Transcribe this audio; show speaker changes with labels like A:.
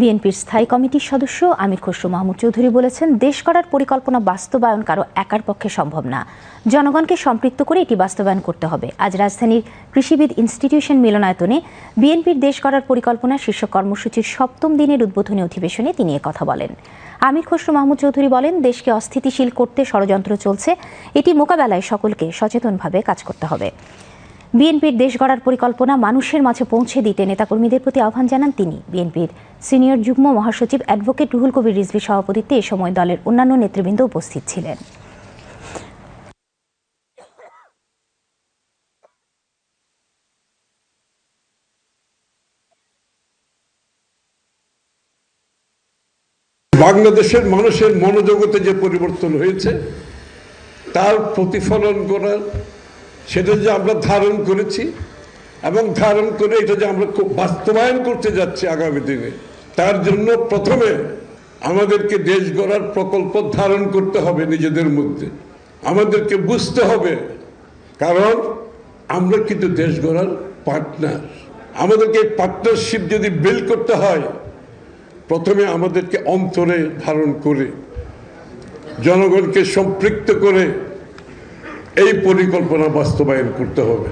A: বিএনপির স্থায়ী কমিটির সদস্য আমির খসরু মাহমুদ চৌধুরী বলেছেন দেশ করার পরিকল্পনা বাস্তবায়ন কারো একার পক্ষে সম্ভব না জনগণকে সম্পৃক্ত করে এটি বাস্তবায়ন করতে হবে আজ রাজধানীর কৃষিবিদ ইনস্টিটিউশন মিলনায়তনে বিএনপির দেশ করার পরিকল্পনা শীর্ষ কর্মসূচির সপ্তম দিনের উদ্বোধনী অধিবেশনে তিনি কথা বলেন আমির খসরু মাহমুদ চৌধুরী বলেন দেশকে অস্থিতিশীল করতে ষড়যন্ত্র চলছে এটি মোকাবেলায় সকলকে সচেতনভাবে কাজ করতে হবে বিএনপির দেশ গড়ার পরিকল্পনা মানুষের মাঝে পৌঁছে দিতে নেতাকর্মীদের প্রতি আহ্বান জানান তিনি বিএনপির সিনিয়র যুগ্ম মহাসচিব অ্যাডভোকেট রুহুল কবির রিজভির সভাপতিত্বে এ সময় দলের অন্যান্য নেতৃবৃন্দ উপস্থিত ছিলেন
B: বাংলাদেশের মানুষের মনোজগতে যে পরিবর্তন হয়েছে তার প্রতিফলন করার সেটা যে আমরা ধারণ করেছি এবং ধারণ করে এটা যে আমরা খুব বাস্তবায়ন করতে যাচ্ছি আগামী দিনে তার জন্য প্রথমে আমাদেরকে দেশ গড়ার প্রকল্প ধারণ করতে হবে নিজেদের মধ্যে আমাদেরকে বুঝতে হবে কারণ আমরা কিন্তু দেশ গড়ার পার্টনার আমাদেরকে পার্টনারশিপ যদি বিল্ড করতে হয় প্রথমে আমাদেরকে অন্তরে ধারণ করে জনগণকে সম্পৃক্ত করে এই পরিকল্পনা বাস্তবায়ন করতে হবে